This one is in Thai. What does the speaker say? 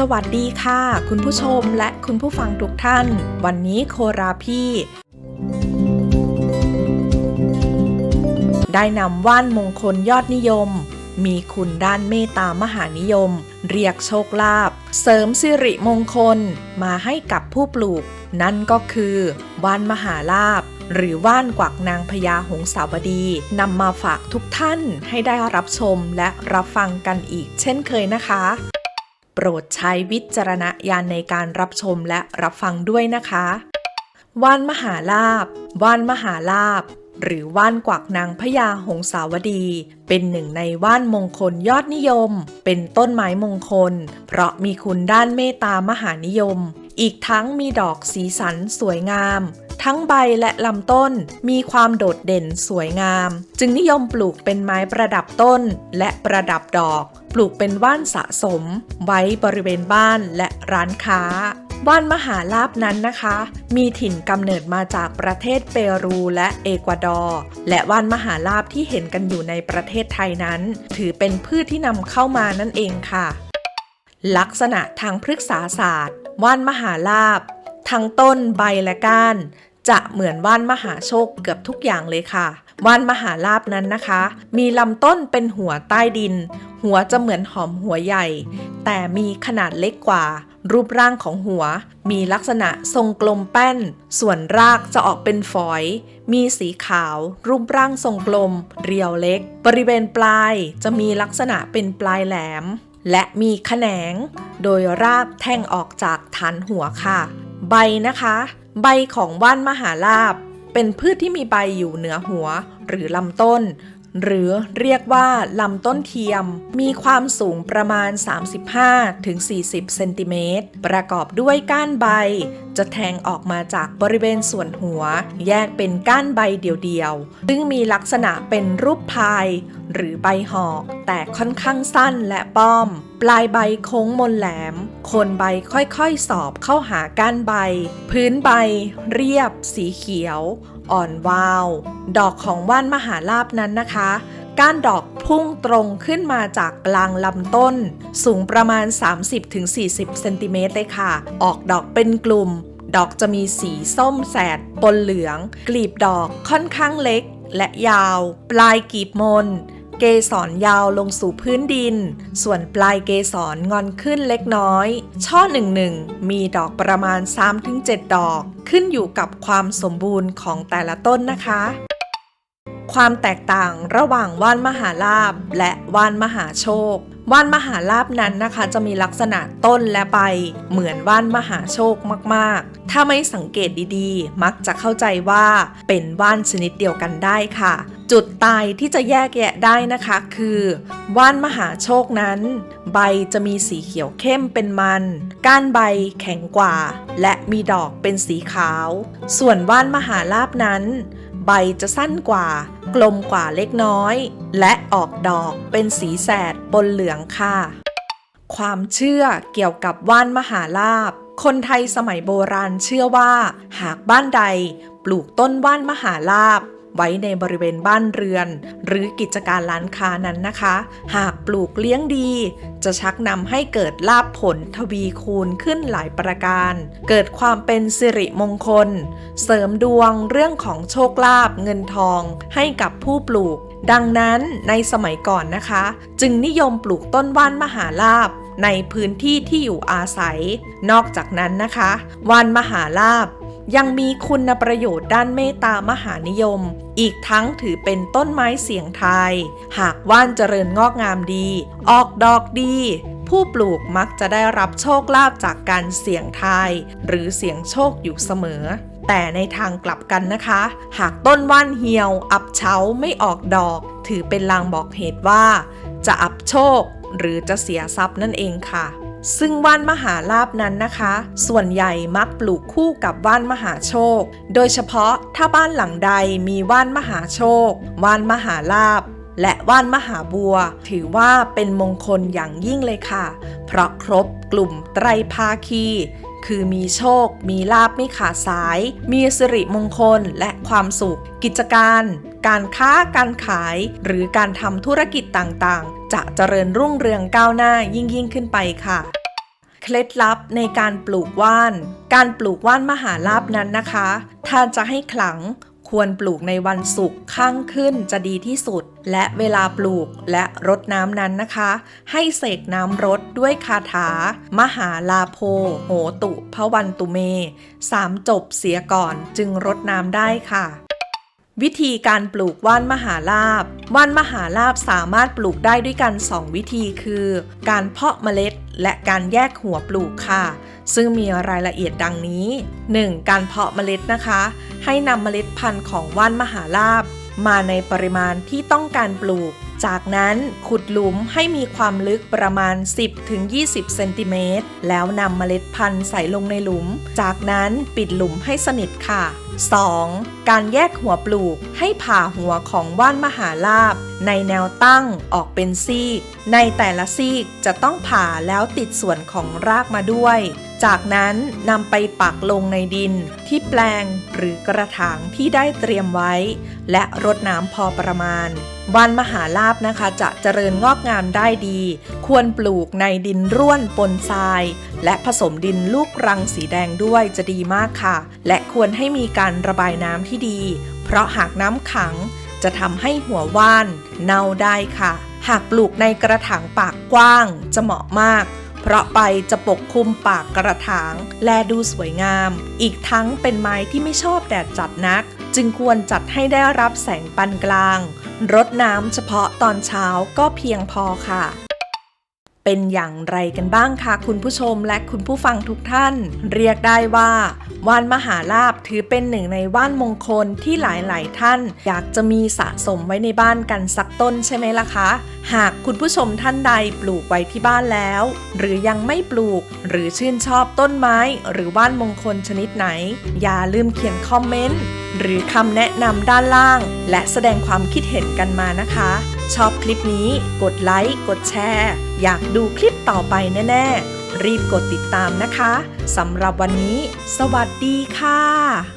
สวัสดีค่ะ คุณผู้ชมและคุณผู้ฟังทุกท่าน วันนี้โคราพี่ได้นำว่านมงคลยอดนิยม มีคุณด้านเมตตามหานิยม เรียกโชคลาภเสริมสิริมงคลมาให้กับผู้ปลูก นั่นก็คือว่านมหาลาภหรือว่านกวักนางพญาหงสาวดีนำมาฝากทุกท่านให้ได้รับชมและรับฟังกันอีกเช่นเคยนะคะ โปรดใช้วิจารณญาณในการรับชมและรับฟังด้วยนะคะว่านมหาลาบว่านมหาลาบ หรือว่านกวักนางพญาหงสาวดี เป็นหนึ่งในว่านมงคลยอดนิยม เป็นต้นไม้มงคล เพราะมีคุณด้านเมตตามหานิยม อีกทั้งมีดอกสีสันสวยงาม ทั้งใบและลำต้นมีความโดดเด่นสวยงาม จึงนิยมปลูกเป็นไม้ประดับต้นและประดับดอก ปลูกเป็นว่านสะสม ไว้บริเวณบ้านและร้านค้าว่านมหาลาบนั้นนะคะ มีถิ่นกำเนิดมาจากประเทศเปรูและเอกวาดอร์ และว่านมหาลาบที่เห็นกันอยู่ในประเทศไทยนั้น ถือเป็นพืชที่นำเข้ามานั่นเองค่ะ ลักษณะทางพฤกษาศาสตร์ ว่านมหาลาบ ทั้งต้นใบและก้าน จะเหมือนว่านมหาโชคเกือบทุกอย่างเลยค่ะว่านมหาลาบนั้นนะคะ มีลำต้นเป็นหัวใต้ดิน หัวจะเหมือนหอมหัวใหญ่ แต่มีขนาดเล็กกว่า รูปร่างของหัว มีลักษณะทรงกลมแป้น ส่วนรากจะออกเป็นฝอย มีสีขาว รูปร่างทรงกลม เรียวเล็ก บริเวณปลายจะมีลักษณะเป็นปลายแหลม และมีแขนง โดยรากแทงออกจากฐานหัวค่ะ ใบนะคะ ใบของว่านมหาลาบเป็นพืชที่มีใบอยู่เหนือหัวหรือลำต้น หรือเรียกว่าลำต้นเทียม มีความสูงประมาณ 35-40 เซนติเมตร ประกอบด้วยก้านใบ จะแทงออกมาจากบริเวณส่วนหัว แยกเป็นก้านใบเดี่ยวๆ ซึ่งมีลักษณะเป็นรูปพาย หรือใบหอก แต่ค่อนข้างสั้นและป้อม ปลายใบโค้งมนแหลม โคนใบค่อยๆ สอบเข้าหาก้านใบ พื้นใบ เรียบ สีเขียว อ่อนวาว ดอกของว่านมหาลาบนั้นนะคะ ก้านดอกพุ่งตรงขึ้นมาจากกลางลำต้น สูงประมาณ 30-40 เซนติเมตรเลยค่ะ ออกดอกเป็นกลุ่ม ดอกจะมีสีส้มแสด ปนเหลือง กลีบดอกค่อนข้างเล็กและยาว ปลายกีบมน เกสรยาวลงสู่พื้นดิน ส่วนปลายเกสรงอนขึ้นเล็กน้อย ช่อหนึ่งหนึ่งมีดอกประมาณ 3-7 ดอก ขึ้นอยู่กับความสมบูรณ์ของแต่ละต้นนะคะ ความแตกต่างระหว่างว่านมหาลาบและว่านมหาโชคว่านมหาลาบนั้นนะคะ จะมีลักษณะต้นและใบ เหมือนว่านมหาโชคมากๆ ถ้าไม่สังเกตดีๆ มักจะเข้าใจว่าเป็นว่านชนิดเดียวกันได้ค่ะ จุดตายที่จะแยกแยะได้นะคะคือว่านมหาโชคนั้น ใบจะมีสีเขียวเข้มเป็นมัน ก้านใบแข็งกว่า และมีดอกเป็นสีขาว ส่วนว่านมหาลาบนั้น ใบจะสั้นกว่า กลมกว่าเล็กน้อย และออกดอกเป็นสีแสดปนเหลืองค่ะ ความเชื่อเกี่ยวกับว่านมหาลาบคนไทยสมัยโบราณเชื่อว่า หากบ้านใดปลูกต้นว่านมหาลาบ ไว้ในบริเวณบ้านเรือน หรือกิจการร้านค้านั้นนะคะ หากปลูกเลี้ยงดี จะชักนำให้เกิดลาภผลทวีคูณขึ้นหลายประการ เกิดความเป็นสิริมงคล เสริมดวงเรื่องของโชคลาภเงินทองให้กับผู้ปลูก ดังนั้นในสมัยก่อนนะคะ จึงนิยมปลูกต้นว่านมหาลาบในพื้นที่ที่อยู่อาศัย นอกจากนั้นนะคะ ว่านมหาลาบ ยังมีคุณประโยชน์ด้านเมตตามหานิยม อีกทั้งถือเป็นต้นไม้เสียงไทย หากว่านเจริญงอกงามดี ออกดอกดี ผู้ปลูกมักจะได้รับโชคลาภจากการเสี่ยงทาย หรือเสี่ยงโชคอยู่เสมอ แต่ในทางกลับกันนะคะ หากต้นว่านเหี่ยว อับเฉาไม่ออกดอก ถือเป็นลางบอกเหตุว่า จะอับโชค หรือจะเสียทรัพย์นั่นเองค่ะ ซึ่งว่านมหาลาบนั้นนะคะ ส่วนใหญ่มักปลูกคู่กับว่านมหาโชค โดยเฉพาะถ้าบ้านหลังใดมีว่านมหาโชค ว่านมหาลาบและว่านมหาบัว ถือว่าเป็นมงคลอย่างยิ่งเลยค่ะ เพราะครบกลุ่มไตรภาคี คือมีโชค มีลาบไม่ขาดสาย มีสิริมงคลและความสุข กิจการ การค้าการขาย หรือการทำธุรกิจต่างๆ จะเจริญรุ่งเรืองก้าวหน้ายิ่งยิ่งขึ้นไปค่ะ เคล็ดลับในการปลูกว่าน การปลูกว่านมหาลาบนั้นนะคะ ถ้าจะให้ขลังควรปลูกในวันศุกร์ข้างขึ้นจะดีที่สุด และเวลาปลูกและรดน้ำนั้นนะคะ ให้เสกน้ำรดด้วยคาถา มหาลาโพโหตุพระวันตุเม สามจบเสียก่อนจึงรดน้ำได้ค่ะ วิธีการปลูกว่านมหาลาบ ว่านมหาลาบสามารถปลูกได้ด้วยกัน 2 วิธีคือ การเพาะเมล็ด และการแยกหัวปลูกค่ะ ซึ่งมีรายละเอียดดังนี้ 1. การเพาะเมล็ดนะคะ ให้นำเมล็ดพันธุ์ของว่านมหาลาบ มาในปริมาณที่ต้องการปลูก จากนั้นขุดหลุมให้มีความลึกประมาณ 10-20 เซนติเมตรแล้วนำเมล็ดพันธุ์ใส่ลงในหลุม จากนั้นปิดหลุมให้สนิทค่ะ 2. การแยกหัวปลูกให้ผ่าหัวของว่านมหาลาบ ในแนวตั้งออกเป็นซีก ในแต่ละซีกจะต้องผ่าแล้วติดส่วนของรากมาด้วย จากนั้นนำไปปักลงในดินที่แปลงหรือกระถางที่ได้เตรียมไว้ และรดน้ำพอประมาณว่านมหาลาบนะคะจะเจริญงอกงามได้ดี ควรปลูกในดินร่วนปนทราย และผสมดินลูกรังสีแดงด้วยจะดีมากค่ะ และควรให้มีการระบายน้ำที่ดี เพราะหากน้ำขังจะทำให้หัวว่านเน่าได้ค่ะ หากปลูกในกระถางปากกว้างจะเหมาะมาก เพราะใบจะปกคลุมปากกระถาง แลดูสวยงาม อีกทั้งเป็นไม้ที่ไม่ชอบแดดจัดนัก จึงควรจัดให้ได้รับแสงปานกลาง รดน้ำเฉพาะตอนเช้าก็เพียงพอค่ะ เป็นอย่างไรกันบ้างคะคุณผู้ชมและคุณผู้ฟังทุกท่าน เรียกได้ว่าว่านมหาลาบถือเป็นหนึ่งในว่านมงคลที่หลายๆ ท่าน อยากจะมีสะสมไว้ในบ้านกันสักต้นใช่ไหมล่ะคะ หากคุณผู้ชมท่านใดปลูกไว้ที่บ้านแล้ว หรือยังไม่ปลูก หรือชื่นชอบต้นไม้ หรือว่านมงคลชนิดไหน อย่าลืมเขียนคอมเมนต์หรือคำแนะนำด้านล่าง และแสดงความคิดเห็นกันมานะคะ ชอบคลิปนี้กดไลค์กดแชร์ อยากดูคลิปต่อไปแน่ ๆ รีบกดติดตามนะคะสำหรับวันนี้ สวัสดีค่ะ